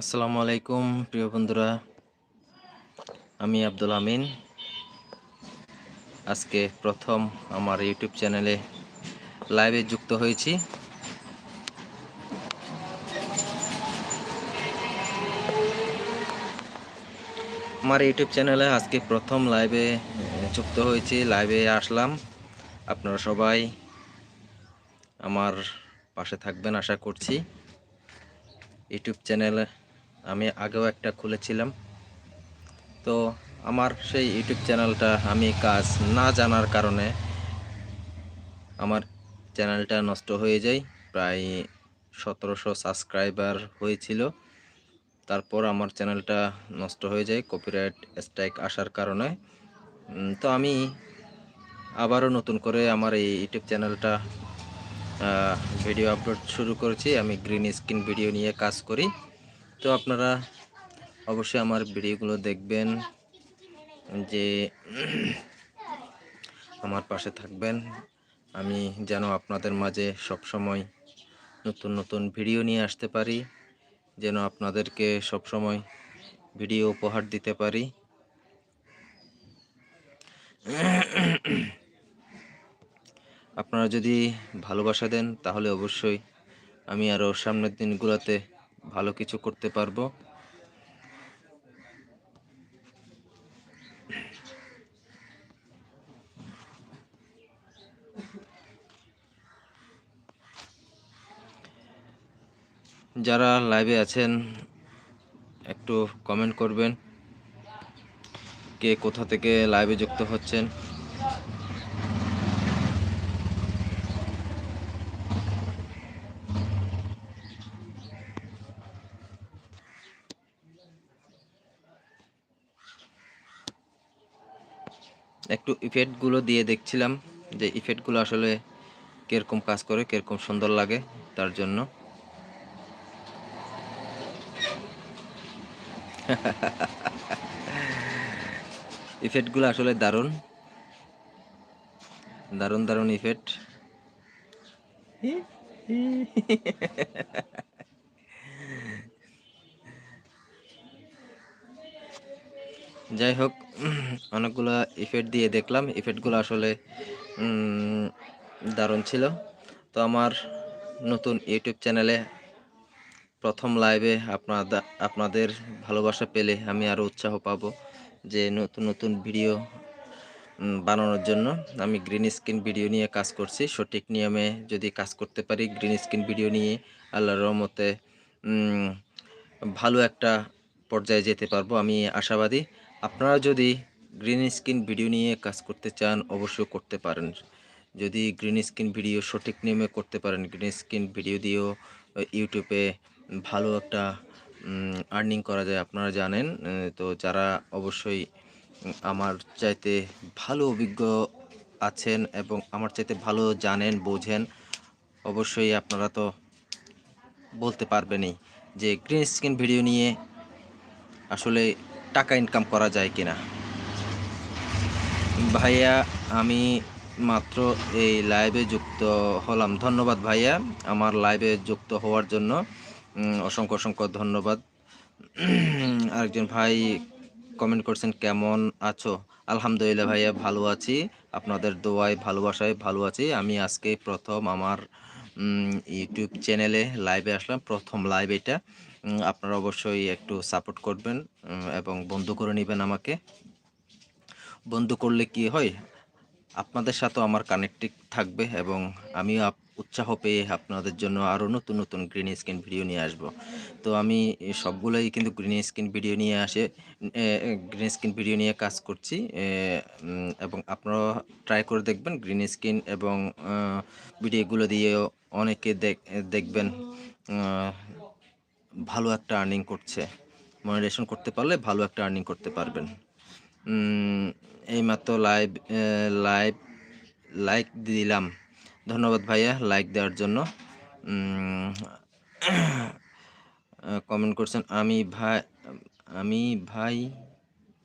আসসালামু আলাইকুম, প্রিয় বন্ধুরা। আমি আব্দুল আমিন। আজকে প্রথম আমার ইউটিউব চ্যানেলে লাইভে যুক্ত হয়েছি। আমার ইউটিউব চ্যানেলে আজকে প্রথম লাইভে যুক্ত হয়েছি, লাইভে আসলাম। আপনারা সবাই আমার পাশে থাকবেন, আশা করছি। ইউটিউব চ্যানেল আমি আগেও একটা খুলেছিলাম। তো আমার সেই ইউটিউব চ্যানেলটা আমি কাজ না জানার কারণে আমার চ্যানেলটা নষ্ট হয়ে যায়। প্রায় সতেরোশো সাবস্ক্রাইবার হয়েছিল। তারপর আমার চ্যানেলটা নষ্ট হয়ে যায় কপিরাইট স্ট্রাইক আসার কারণে। তো আমি আবারও নতুন করে আমার এই ইউটিউব চ্যানেলটা ভিডিও আপলোড শুরু করেছি। আমি গ্রিন স্ক্রিন ভিডিও নিয়ে কাজ করি। তো আপনারা অবশ্যই আমার ভিডিওগুলো দেখবেন, যে আমার পাশে থাকবেন। আমি যেন আপনাদের মাঝে সব সময় নতুন নতুন ভিডিও নিয়ে আসতে পারি, যেন আপনাদেরকে সব সময় ভিডিও উপহার দিতে পারি। আপনারা যদি ভালোবাসা দেন, তাহলে অবশ্যই আমি আরও সামনের দিনগুলোতে ভালো কিছু করতে পারব। যারা লাইভে আছেন, একটু কমেন্ট করবেন, কে কোথা থেকে লাইভে যুক্ত হচ্ছেন। একটু ইফেক্টগুলো দিয়ে দেখছিলাম যে ইফেক্টগুলো আসলে কীরকম কাজ করে, কীরকম সুন্দর লাগে তার জন্য। ইফেক্টগুলো আসলে দারুণ। দারুণ দারুণ ইফেক্ট যাই হোক অনেকগুলো ইফেক্ট দিয়ে দেখলাম। ইফেক্টগুলো আসলে দারুণ ছিল। তো আমার নতুন ইউটিউব চ্যানেলে প্রথম লাইভে আপনাদের আপনাদের ভালোবাসা পেলে আমি আরও উৎসাহ পাব যে নতুন নতুন ভিডিও বানানোর জন্য। আমি গ্রিন স্ক্রিন ভিডিও নিয়ে কাজ করছি। সঠিক নিয়মে যদি কাজ করতে পারি গ্রিন স্ক্রিন ভিডিও নিয়ে আল্লাহর রহমতে ভালো একটা পর্যায়ে যেতে পারব আমি আশাবাদী। আপনারা যদি গ্রিন স্ক্রিন ভিডিও নিয়ে কাজ করতে চান, অবশ্যই করতে পারেন। যদি গ্রিন স্ক্রিন ভিডিও সঠিক নিয়মে করতে পারেন গ্রিন স্ক্রিন ভিডিও দিয়েও ইউটিউবে ভালো একটা আর্নিং করা যায়, আপনারা জানেন। তো যারা অবশ্যই আমার চাইতে ভালো অভিজ্ঞ আছেন এবং আমার চাইতে ভালো জানেন, বোঝেন, অবশ্যই আপনারা তো বলতে পারবেনই যে গ্রিন স্ক্রিন ভিডিও নিয়ে আসলে টাকা ইনকাম করা যায় কিনা? ভাইয়া, আমি মাত্র এই লাইভে যুক্ত হলাম। ধন্যবাদ ভাইয়া, আমার লাইভে যুক্ত হওয়ার জন্য। অসংখ্য অসংখ্য ধন্যবাদ। আরেকজন ভাই কমেন্ট করছেন, কেমন আছো? আলহামদুলিল্লাহ ভাইয়া, ভালো আছি। আপনাদের দোয়ায়, ভালোবাসায় ভালো আছি। আমি আজকে প্রথম আমার ইউটিউব চ্যানেলে লাইভে আসলাম, প্রথম লাইভ এটা। আপনারা অবশ্যই একটু সাপোর্ট করবেন এবং বন্ধু করে নেবেন আমাকে। বন্ধু করলে কি হয়? আপনাদের সাথেও আমার কানেক্টেড থাকবে, এবং আমিও উৎসাহ পেয়ে আপনাদের জন্য আরও নতুন নতুন গ্রিন স্ক্রিন ভিডিও নিয়ে আসব। তো আমি সবগুলোই কিন্তু গ্রিন স্ক্রিন ভিডিও নিয়ে আসে গ্রিন স্ক্রিন ভিডিও নিয়ে কাজ করছি এবং আপনারা ট্রাই করে দেখবেন গ্রিন স্ক্রিন এবং ভিডিওগুলো দিয়েও অনেকে দেখ- দেখবেন ভালো একটা আর্নিং করছে। মনিটেশন করতে পারলে ভালো একটা আর্নিং করতে পারবেন। এইমাত্র লাইভ লাইভ লাইক দিলাম। ধন্যবাদ ভাইয়া লাইক দেওয়ার জন্য। কমেন্ট করছেন, আমি ভাই আমি ভাই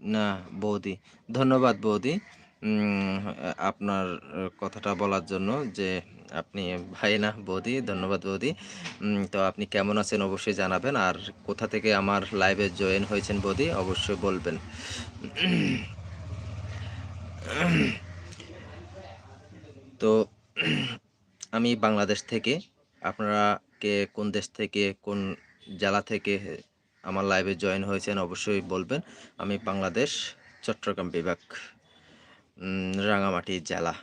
না, বৌদি। ধন্যবাদ, বৌদি। আপনার কথাটা বলার জন্য যে আপনি ভাই না, বৌদি, ধন্যবাদ বৌদি। তো আপনি কেমন আছেন অবশ্যই জানাবেন। আর কোথা থেকে আমার লাইভে জয়েন হয়েছেন বৌদি, অবশ্যই বলবেন। তো আমি বাংলাদেশ থেকে। আপনারা কে কোন দেশ থেকে, কোন জেলা থেকে আমার লাইভে জয়েন হয়েছেন অবশ্যই বলবেন। আমি বাংলাদেশ, চট্টগ্রাম বিভাগ। রাঙামাটি জেলা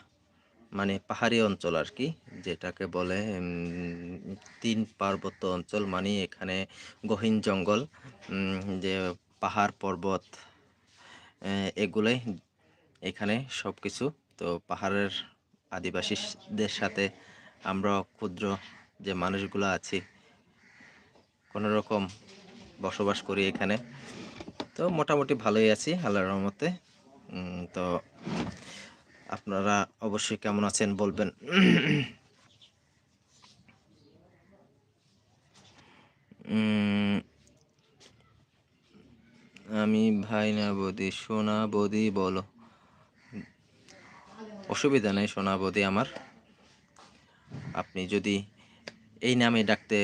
মানে পাহাড়ি অঞ্চল আর কি, যেটাকে বলে তিন পার্বত্য অঞ্চল মানে এখানে গহীন জঙ্গল যে পাহাড়, পর্বত এগুলোই এখানে সব কিছু তো পাহাড়ের আদিবাসীদের সাথে আমরা ক্ষুদ্র যে মানুষগুলো আছি, কোনো রকম বসবাস করি এখানে। তো মোটামুটি ভালোই আছি, আল্লাহর রহমতে। তো আপনারা অবশ্যই কেমন আছেন বলবেন। আমি ভাই না বৌদি, সোনা বৌদি বলো। অসুবিধা নেই সোনা বৌদি আমার। আপনি যদি এই নামে ডাকতে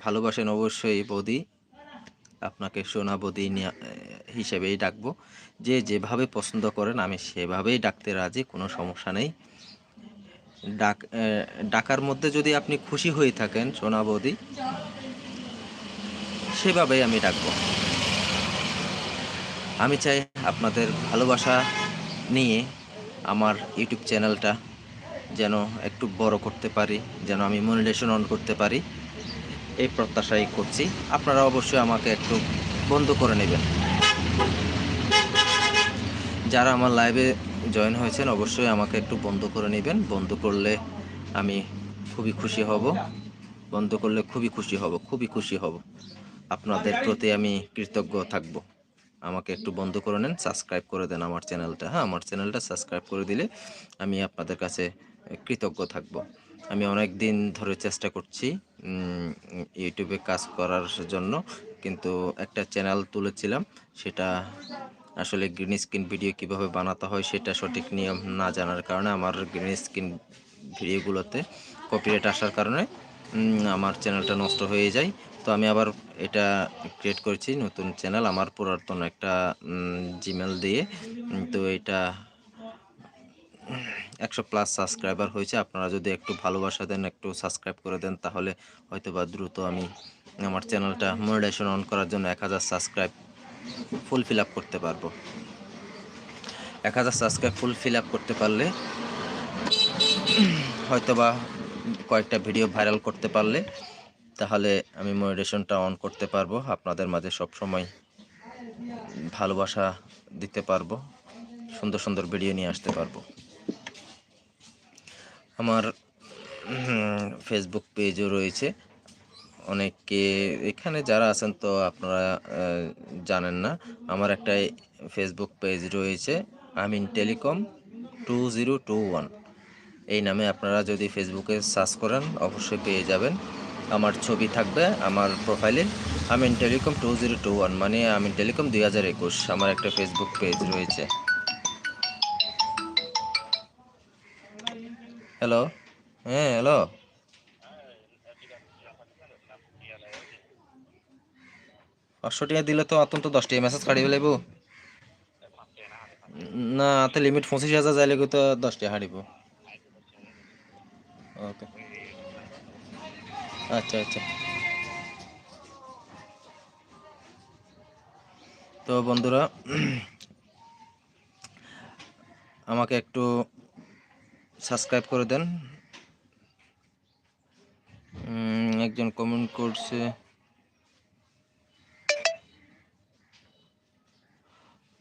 ভালোবাসেন অবশ্যই বৌদি। আপনাকে সোনা বৌদি হিসেবেই ডাকবো। যে যেভাবে পছন্দ করেন, আমি সেভাবেই ডাকতে রাজি, কোনো সমস্যা নেই। ডাক ডাকার মধ্যে যদি আপনি খুশি হয়ে থাকেন সোনাবদি সেভাবেই আমি ডাকবো। আমি চাই আপনাদের ভালোবাসা নিয়ে আমার ইউটিউব চ্যানেলটা যেন একটু বড় করতে পারি, যেন আমি মনিটেশন অন করতে পারি। এই প্রত্যাশাই করছি। আপনারা অবশ্যই আমাকে একটু বন্ধ করে নেবেন। যারা আমার লাইভে জয়েন হয়েছেন, অবশ্যই আমাকে একটু বন্ধ করে নেবেন। বন্ধ করলে আমি খুবই খুশি হব। বন্ধ করলে খুবই খুশি হব, খুবই খুশি হব। আপনাদের প্রতি আমি কৃতজ্ঞ থাকব। আমাকে একটু বন্ধ করে নেন সাবস্ক্রাইব করে দেন আমার চ্যানেলটা হ্যাঁ আমার চ্যানেলটা সাবস্ক্রাইব করে দিলে আমি আপনাদের কাছে কৃতজ্ঞ থাকব। আমি অনেক দিন ধরে চেষ্টা করছি ইউটিউবে কাজ করার জন্য, কিন্তু একটা চ্যানেল তুলেছিলাম, সেটা আসলে গ্রিন স্ক্রিন ভিডিও কীভাবে বানাতে হয় সেটা সঠিক নিয়ম না জানার কারণে আমার গ্রিন স্ক্রিন ভিডিওগুলোতে কপিরাইট আসার কারণে আমার চ্যানেলটা নষ্ট হয়ে যায়। তো আমি আবার এটা ক্রিয়েট করেছি নতুন চ্যানেল আমার পুরাতন একটা জিমেল দিয়ে। তো এটা একশো প্লাস সাবস্ক্রাইবার হয়েছে। আপনারা যদি একটু ভালোবাসা দেন, একটু সাবস্ক্রাইব করে দেন, তাহলে হয়তো বা দ্রুত আমি আমার চ্যানেলটা মনিটাইজেশন অন করার জন্য এক হাজার সাবস্ক্রাইব ফুল ফিল আপ করতে পারব। এক হাজার সাবস্ক্রাইব ফুল ফিল আপ করতে পারলে, হয়তোবা কয়েকটা ভিডিও ভাইরাল করতে পারলে, তাহলে আমি মনিটেশনটা অন করতে পারব, আপনাদের মাঝে সব সময় ভালোবাসা দিতে পারব, সুন্দর সুন্দর ভিডিও নিয়ে আসতে পারব। আমার ফেসবুক পেজও রয়েছে। অনেকে, এখানে যারা আছেন তো আপনারা জানেন না, আমার একটা ফেসবুক পেজ রয়েছে, Amin telecom two zero two one. এই নামে আপনারা যদি ফেসবুকে সার্চ করেন, অবশ্যই পেয়ে যাবেন। আমার ছবি থাকবে আমার প্রোফাইলে Amin telecom two zero two one মানে আমিন টেলিকম দুই হাজার একুশ, আমার একটা ফেসবুক পেজ রয়েছে। হ্যালো হ্যাঁ হ্যালো পাঁচশো টাকা দিলে তো অত্যন্ত দশ টাকা মেসেজ কাটিয়ে লাগবো। না তো লিমিট পঁচিশ হাজার যাইলে তো দশ টাকা হারিব ওকে। আচ্ছা আচ্ছা। তো বন্ধুরা, আমাকে একটু সাবস্ক্রাইব করে দেন। একজন কমেন্ট করছে।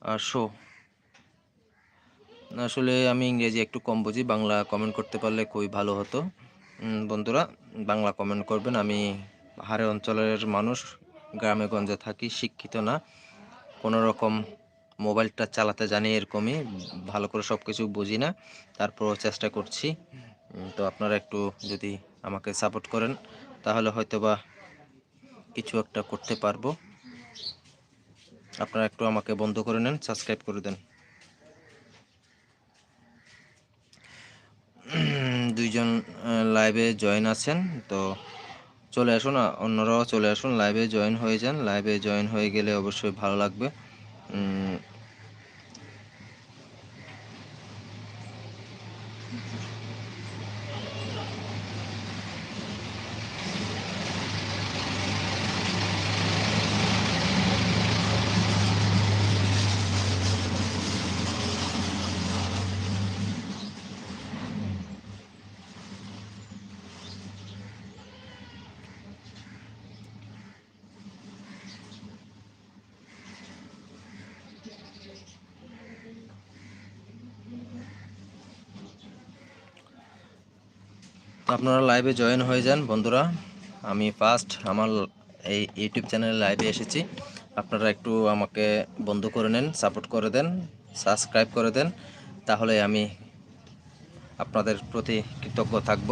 শো। আসলে আমি ইংরেজি একটু কম বুঝি, বাংলা কমেন্ট করতে পারলে খুবই ভালো হতো। বন্ধুরা, বাংলা কমেন্ট করবেন। আমি পাহাড়ি অঞ্চলের মানুষ, গ্রামে গঞ্জে থাকি, শিক্ষিত না। কোনো রকম মোবাইলটা চালাতে জানি এরকমই, ভালো করে সব কিছু বুঝি না। তারপরও চেষ্টা করছি। তো আপনারা একটু যদি আমাকে সাপোর্ট করেন, তাহলে হয়তো বা কিছু একটা করতে পারব। আপনারা একটু আমাকে বন্ধ করে নেন সাবস্ক্রাইব করে দেন। দুইজন লাইভে জয়েন আছেন, তো চলে আসুন অন্যরাও চলে আসুন লাইভে জয়েন হয়ে যান। লাইভে জয়েন হয়ে গেলে অবশ্যই ভালো লাগবে। আপনারা লাইভে জয়েন হয়ে যান, বন্ধুরা। আমি ফার্স্ট আমার এই ইউটিউব চ্যানেলে লাইভে এসেছি। আপনারা একটু আমাকে বন্ধু করে নেন সাপোর্ট করে দেন সাবস্ক্রাইব করে দেন। তাহলে আমি আপনাদের প্রতি কৃতজ্ঞ থাকব।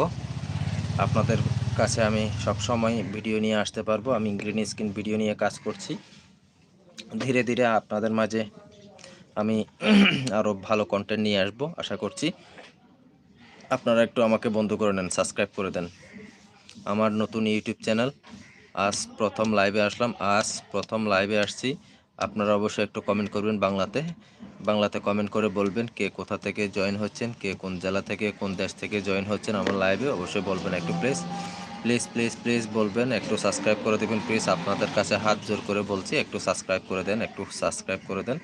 আপনাদের কাছে আমি সব সময় ভিডিও নিয়ে আসতে পারব। আমি গ্রিন স্ক্রিন ভিডিও নিয়ে কাজ করছি। ধীরে ধীরে আপনাদের মাঝে আমি আরও ভালো কন্টেন্ট নিয়ে আসব, আশা করছি। আপনারা একটু আমাকে বন্ধু করে নেন সাবস্ক্রাইব করে দেন। আমার নতুন ইউটিউব চ্যানেল আজ প্রথম লাইভে আসলাম। আজ প্রথম লাইভে আসছি। আপনারা অবশ্যই একটু কমেন্ট করবেন বাংলাতে। বাংলাতে কমেন্ট করে বলবেন কে কোথা থেকে জয়েন হচ্ছেন, কে কোন জেলা থেকে, কোন দেশ থেকে জয়েন হচ্ছেন আমার লাইভে অবশ্যই বলবেন একটু প্লিজ প্লিজ প্লিজ প্লিজ বলবেন, একটু সাবস্ক্রাইব করে দেবেন। প্লিজ আপনাদের কাছে হাত জোর করে বলছি, একটু সাবস্ক্রাইব করে দেন, একটু সাবস্ক্রাইব করে দেন।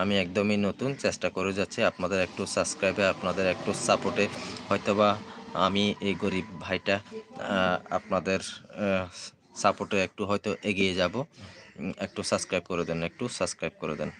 আমি একদমই নতুন, চেষ্টা করে যাচ্ছি আপনাদের একটু সাবস্ক্রাইবে আপনাদের একটু সাপোর্টে হয়তোবা আমি এই গরিব ভাইটা আপনাদের সাপোর্টে একটু হয়তো এগিয়ে যাব। একটু সাবস্ক্রাইব করে দেন, একটু সাবস্ক্রাইব করে দেন।